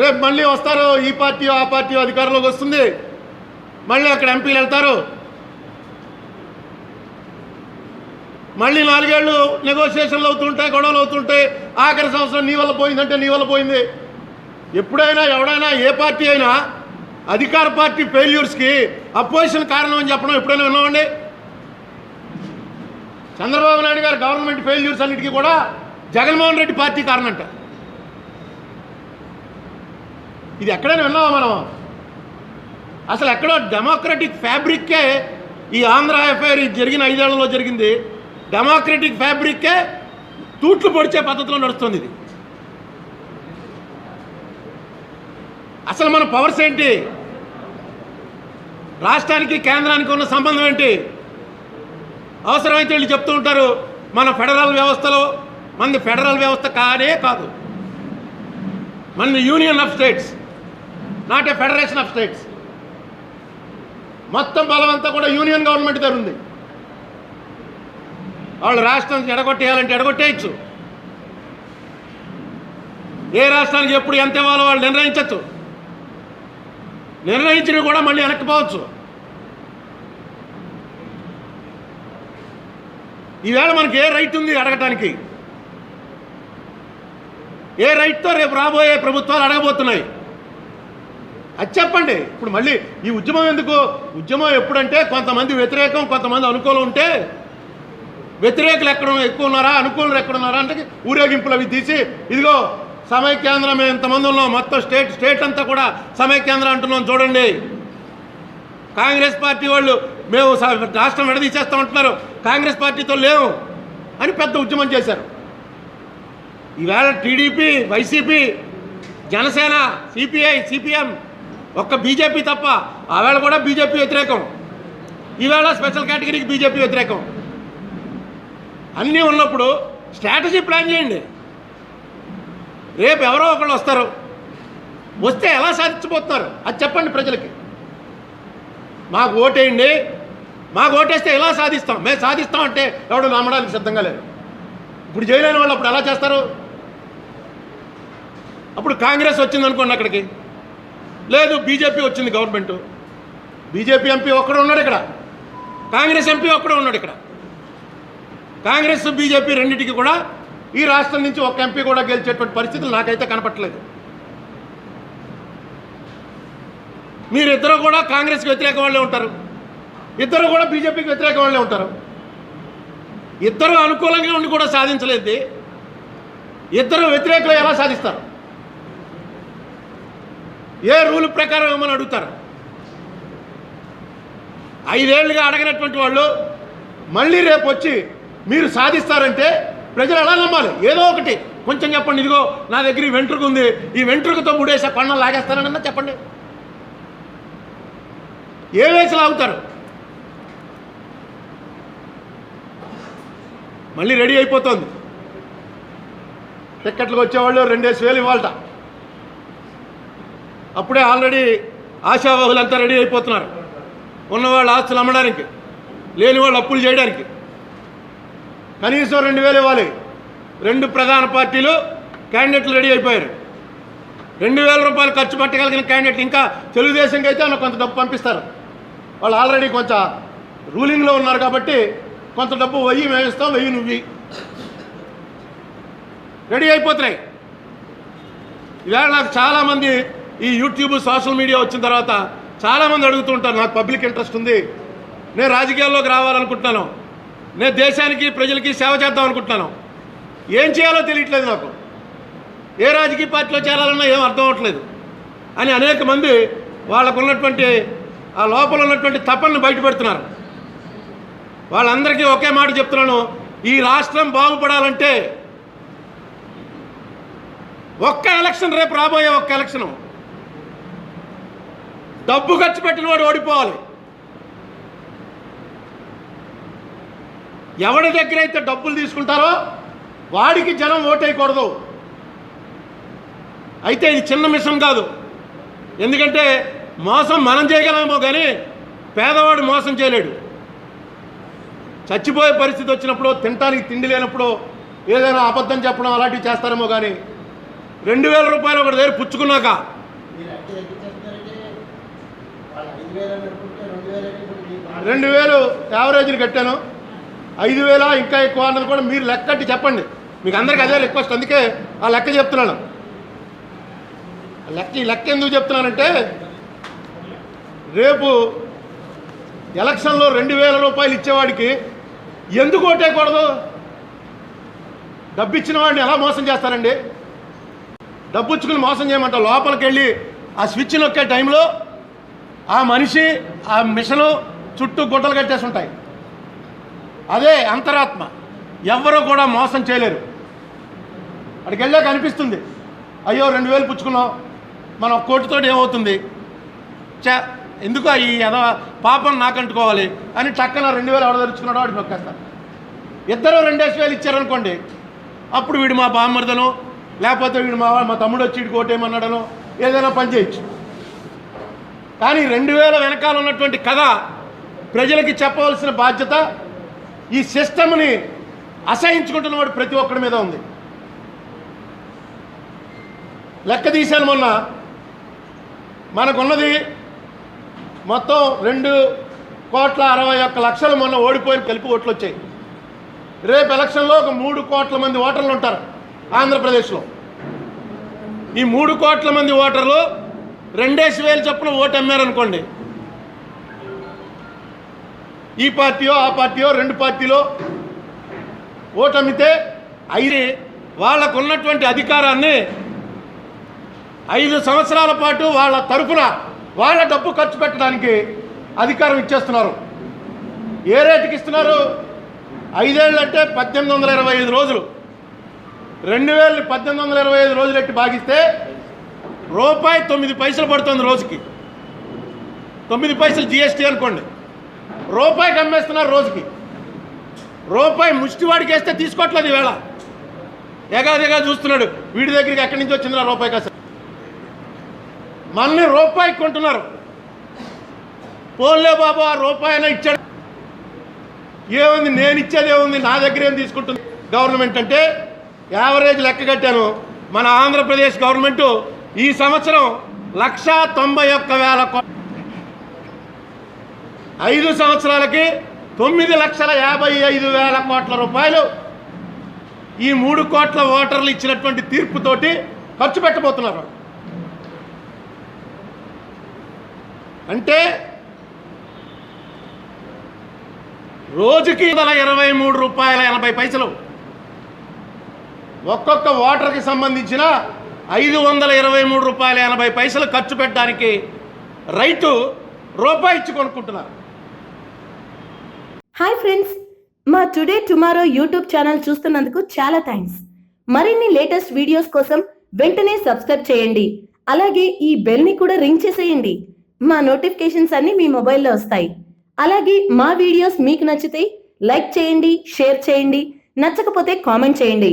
రేపు మళ్ళీ వస్తారు. ఈ పార్టీ ఆ పార్టీ అధికారంలోకి వస్తుంది. మళ్ళీ అక్కడ ఎంపీలు వెళ్తారు. మళ్ళీ నాలుగేళ్ళు నెగోషియేషన్లు అవుతుంటాయి గొడవలు అవుతుంటాయి. ఆఖరి సంవత్సరం నీ వల్ల పోయిందంటే నీ వల్ల పోయింది. ఎప్పుడైనా ఎవడైనా ఏ పార్టీ అయినా అధికార పార్టీ ఫెయిల్యూర్స్కి అపోజిషన్ కారణం అని చెప్పడం ఎప్పుడైనా విన్నామండి? చంద్రబాబు నాయుడు గారు గవర్నమెంట్ ఫెయిల్యూర్స్ అన్నిటికీ కూడా జగన్మోహన్ రెడ్డి పార్టీ కారణంట. ఇది ఎక్కడైనా విన్నావా మనం? అసలు ఎక్కడో డెమోక్రటిక్ ఫ్యాబ్రిక్కే ఈ ఆంధ్ర ఎఫ్ఐఆర్ ఇది జరిగిన ఐదేళ్ళలో జరిగింది. డెమోక్రటిక్ ఫ్యాబ్రిక్కే తూట్లు పొడిచే పద్ధతిలో నడుస్తుంది ఇది. అసలు మన పవర్స్ ఏంటి? రాష్ట్రానికి కేంద్రానికి ఉన్న సంబంధం ఏంటి? అవసరమైతే వీళ్ళు చెప్తూ ఉంటారు మన ఫెడరల్ వ్యవస్థలో మంది ఫెడరల్ వ్యవస్థ కానే కాదు. మన union of states. Not a federation of states మొత్తం బలం అంతా కూడా యూనియన్ గవర్నమెంట్ దగ్గర ఉంది. వాళ్ళు రాష్ట్రం ఎడగొట్టేయాలంటే ఎడగొట్టేయచ్చు. ఏ రాష్ట్రానికి ఎప్పుడు ఎంత ఇవ్వాలో వాళ్ళు నిర్ణయించవచ్చు నిర్ణయించినవి కూడా మళ్ళీ వెనక్కిపోవచ్చు ఈవేళ మనకి ఏ రైట్ ఉంది అడగటానికి? ఏ రైట్తో రేపు రాబోయే ప్రభుత్వాలు అడగబోతున్నాయి. అది చెప్పండి. ఇప్పుడు మళ్ళీ ఈ ఉద్యమం ఎందుకు? ఉద్యమం ఎప్పుడంటే కొంతమంది వ్యతిరేకం కొంతమంది అనుకూలం ఉంటే వ్యతిరేకులు ఎక్కడ ఎక్కువ ఉన్నారా? అనుకూలులు ఎక్కడ ఉన్నారా? అంటే ఊరేగింపులు అవి తీసి ఇదిగో సమైక్యాంధ్రం మేము ఇంతమంది ఉన్నాం మొత్తం స్టేట్ స్టేట్ అంతా కూడా సమైక్యాంధ్రం అంటున్నాం చూడండి. కాంగ్రెస్ పార్టీ వాళ్ళు మేము స- రాష్ట్రం విడదీసేస్తాం అంటున్నారు కాంగ్రెస్ పార్టీతో లేవు అని పెద్ద ఉద్యమం చేశారు. ఈవేళ TDP YCP Janasena CPI CPM ఒక్క బీజేపీ తప్ప ఆవేళ కూడా బీజేపీ వ్యతిరేకం. ఈవేళ స్పెషల్ కేటగిరీకి బీజేపీ వ్యతిరేకం. అన్నీ ఉన్నప్పుడు స్ట్రాటజీ ప్లాన్ చేయండి. రేపు ఎవరో ఒకళ్ళు వస్తారు. వస్తే ఎలా సాధించబోతున్నారు? అది చెప్పండి ప్రజలకి. మాకు ఓటేయండి. మాకు ఓటేస్తే ఎలా సాధిస్తాం? మేము సాధిస్తాం అంటే ఎవడు నమ్మడానికి సిద్ధంగా లేరు ఇప్పుడు చేయలేని వాళ్ళు అప్పుడు ఎలా చేస్తారు? అప్పుడు కాంగ్రెస్ వచ్చింది అనుకోండి అక్కడికి. లేదు బీజేపీ వచ్చింది గవర్నమెంట్ బీజేపీ ఎంపీ ఒక్కడే ఉన్నాడు ఇక్కడ. కాంగ్రెస్ ఎంపీ ఒక్కడే ఉన్నాడు ఇక్కడ. కాంగ్రెస్ బీజేపీ రెండింటికి కూడా ఈ రాష్ట్రం నుంచి ఒక ఎంపీ కూడా గెలిచేటువంటి పరిస్థితులు నాకైతే కనపట్లేదు మీరిద్దరు కూడా కాంగ్రెస్కి వ్యతిరేక వాళ్ళే ఉంటారు. ఇద్దరు కూడా బీజేపీకి వ్యతిరేక వాళ్ళే ఉంటారు. ఇద్దరు అనుకూలంగా ఉండి కూడా సాధించలేదు ఇద్దరు వ్యతిరేకులు ఎలా సాధిస్తారు? ఏ రూల్ ప్రకారం ఏమని అడుగుతారు? ఐదేళ్ళుగా అడగనటువంటి వాళ్ళు మళ్ళీ రేపు వచ్చి మీరు సాధిస్తారంటే ప్రజలు ఎలా నమ్మాలి? ఏదో ఒకటి. కొంచెం చెప్పండి ఇదిగో నా దగ్గర ఈ వెంట్రుకు ఉంది. ఈ వెంట్రుకతో ముడేసా కొండలు లాగేస్తానన్నా చెప్పండి. ఏ వేసి లాగుతారు? మళ్ళీ రెడీ అయిపోతుంది. టిక్కెట్లకు వచ్చేవాళ్ళు రెండేసి వేలు ఇవ్వాలట. అప్పుడే ఆల్రెడీ ఆశావాహులంతా రెడీ అయిపోతున్నారు. ఉన్నవాళ్ళు ఆస్తులు అమ్మడానికి లేని వాళ్ళు అప్పులు చేయడానికి. కనీసం రెండు వేలు ఇవ్వాలి. రెండు ప్రధాన పార్టీలు క్యాండిడేట్లు రెడీ అయిపోయారు. రెండు వేల రూపాయలు ఖర్చు పెట్టగలిగిన క్యాండిడేట్ ఇంకా తెలుగుదేశంకి అయితే మనకు కొంత డబ్బు పంపిస్తారు. వాళ్ళు ఆల్రెడీ కొంచెం రూలింగ్లో ఉన్నారు కాబట్టి కొంత డబ్బు వెయ్యి మేమిస్తాం వెయ్యి నువ్వు రెడీ అయిపోతున్నాయి. ఇవాళ నాకు చాలామంది ఈ యూట్యూబ్ సోషల్ మీడియా వచ్చిన తర్వాత చాలామంది అడుగుతుంటారు నాకు పబ్లిక్ ఇంట్రెస్ట్ ఉంది. నేను రాజకీయాల్లోకి రావాలనుకుంటున్నాను. నేను దేశానికి ప్రజలకి సేవ చేద్దాం అనుకుంటున్నాను. ఏం చేయాలో తెలియట్లేదు నాకు. ఏ రాజకీయ పార్టీలో చేరాలన్నా ఏం అర్థం అవ్వట్లేదు. అని అనేక మంది వాళ్ళకు ఉన్నటువంటి ఆ లోపల ఉన్నటువంటి తపనను బయటపెడుతున్నారు. వాళ్ళందరికీ ఒకే మాట చెప్తున్నాను. ఈ రాష్ట్రం బాగుపడాలంటే ఒక్క ఎలక్షన్ రేపు రాబోయే ఒక్క ఎలక్షను డబ్బు ఖర్చు పెట్టిన వాడు ఓడిపోవాలి. ఎవడి దగ్గర అయితే డబ్బులు తీసుకుంటారో వాడికి జనం ఓటేయకూడదు. అయితే ఇది చిన్న మిషన్ కాదు. ఎందుకంటే మోసం మనం చేయగలమేమో కానీ పేదవాడు మోసం చేయలేడు. చచ్చిపోయే పరిస్థితి వచ్చినప్పుడు తినటానికి తిండి లేనప్పుడు ఏదైనా అబద్ధం చెప్పడం అలాంటివి చేస్తారేమో కానీ రెండు వేల రూపాయలు ఒకటి దగ్గర పుచ్చుకున్నాక మీరు అంటే తగ్గించేస్తున్నారంటే వాళ్ళు ఐదు వేలు అని అనుకుంటే రెండు వేలు యావరేజ్ని కట్టాను. ఐదు వేల ఇంకా ఎక్కువ అన్నది కూడా మీరు లెక్కట్టి చెప్పండి. మీకు అందరికీ అదే రిక్వెస్ట్ అందుకే ఆ లెక్క చెప్తున్నాను. ఆ లెక్క ఈ లెక్క ఎందుకు చెప్తున్నానంటే రేపు ఎలక్షన్లో రెండు వేల రూపాయలు ఇచ్చేవాడికి ఎందుకు ఓటేయకూడదు డబ్బు ఇచ్చిన వాడిని ఎలా మోసం చేస్తారండి? డబ్బు ఇచ్చుకుని మోసం చేయమంట లోపలికి వెళ్ళి ఆ స్విచ్ నొక్కే టైంలో ఆ మనిషి ఆ మిషను చుట్టూ గుడ్డలు కట్టేసి ఉంటాయి అదే అంతరాత్మ. ఎవ్వరూ కూడా మోసం చేయలేరు. అక్కడికి వెళ్ళాక అనిపిస్తుంది అయ్యో రెండు వేలు పుచ్చుకున్నాం. మనం కోటితో ఏమవుతుంది? చా ఎందుకు ఈ ఎద పాపం నాకంటుకోవాలి? అని టక్కన రెండు వేలు ఎవడ వాడికి నొక్కేస్తాను ఇద్దరు రెండేసి వేలు ఇచ్చారనుకోండి అప్పుడు వీడు మా బామ్మర్దను లేకపోతే వీడు మా మా తమ్ముడు వచ్చి వీడికి ఓటేయమన్నాడనో ఏదైనా పని చేయొచ్చు. కానీ రెండు వేల వెనకాల ఉన్నటువంటి కథ ప్రజలకి చెప్పవలసిన బాధ్యత ఈ సిస్టమ్ని అసహించుకుంటున్న వాడు ప్రతి ఒక్కడి మీద ఉంది. లెక్క తీశాను మొన్న. మనకున్నది మొత్తం రెండు కోట్ల అరవై ఒక్క లక్షలు మొన్న ఓడిపోయిన కలిపి ఓట్లు వచ్చాయి. రేపు ఎలక్షన్లో ఒక మూడు కోట్ల మంది ఓటర్లు ఉంటారు ఆంధ్రప్రదేశ్లో. ఈ మూడు కోట్ల మంది ఓటర్లు రెండేసి వేలు చొప్పున ఓటు అమ్మారనుకోండి. ఈ పార్టీయో ఆ పార్టీయో రెండు పార్టీలో ఓటు అమ్మితే అయితే వాళ్ళకు ఉన్నటువంటి అధికారాన్ని ఐదు సంవత్సరాల పాటు వాళ్ళ తరఫున వాళ్ళ డబ్బు ఖర్చు పెట్టడానికి అధికారం ఇచ్చేస్తున్నారు. ఏ రేటుకి ఇస్తున్నారు? ఐదేళ్ళు అంటే పద్దెనిమిది వందల ఇరవై ఐదు రోజులు. రెండు వేలు పద్దెనిమిది వందల ఇరవై ఐదు రోజులు ఎట్టి భాగిస్తే రూపాయి తొమ్మిది పైసలు పడుతుంది రోజుకి. తొమ్మిది పైసలు జిఎస్టీ అనుకోండి. రూపాయికి అమ్మేస్తున్నారు రోజుకి. రూపాయి ముష్టివాడికి వేస్తే తీసుకోవట్లేదు ఈవేళ. ఎగాదిగా చూస్తున్నాడు. వీడి దగ్గరికి ఎక్కడి నుంచి వచ్చింది రూపాయి కాస్త? మనల్ని రూపాయి కొంటున్నారు. పోన్లే బాబు ఆ రూపాయి అయినా ఇచ్చాడు. ఏముంది? నేను ఇచ్చేది ఏముంది? నా దగ్గర ఏం తీసుకుంటుంది? గవర్నమెంట్ అంటే యావరేజ్ లెక్క కట్టాను. మన ఆంధ్రప్రదేశ్ గవర్నమెంట్ ఈ సంవత్సరం లక్ష తొంభై ఒక్క వేల ఐదు సంవత్సరాలకి తొమ్మిది లక్షల యాభై ఐదు వేల కోట్ల రూపాయలు ఈ మూడు కోట్ల ఓటర్లు ఇచ్చినటువంటి తీర్పుతోటి ఖర్చు పెట్టబోతున్నారు. అంటే రోజుకి వందల ఇరవై మూడు రూపాయల ఎనభై పైసలు ఒక్కొక్క ఓటర్కి సంబంధించిన ఐదు వందల ఇరవై మూడు రూపాయల ఎనభై పైసలు ఖర్చు పెట్టడానికి రైతు రూపాయి ఇచ్చి కొనుక్కుంటున్నారు. హాయ్ ఫ్రెండ్స్ మా టుడే టుమారో యూట్యూబ్ ఛానల్ చూస్తున్నందుకు చాలా థ్యాంక్స్. మరిన్ని లేటెస్ట్ వీడియోస్ కోసం వెంటనే సబ్స్క్రైబ్ చేయండి. అలాగే ఈ బెల్ని కూడా రింగ్ చేసేయండి. మా నోటిఫికేషన్స్ అన్నీ మీ మొబైల్లో వస్తాయి. అలాగే మా వీడియోస్ మీకు నచ్చితే లైక్ చేయండి షేర్ చేయండి. నచ్చకపోతే కామెంట్ చేయండి.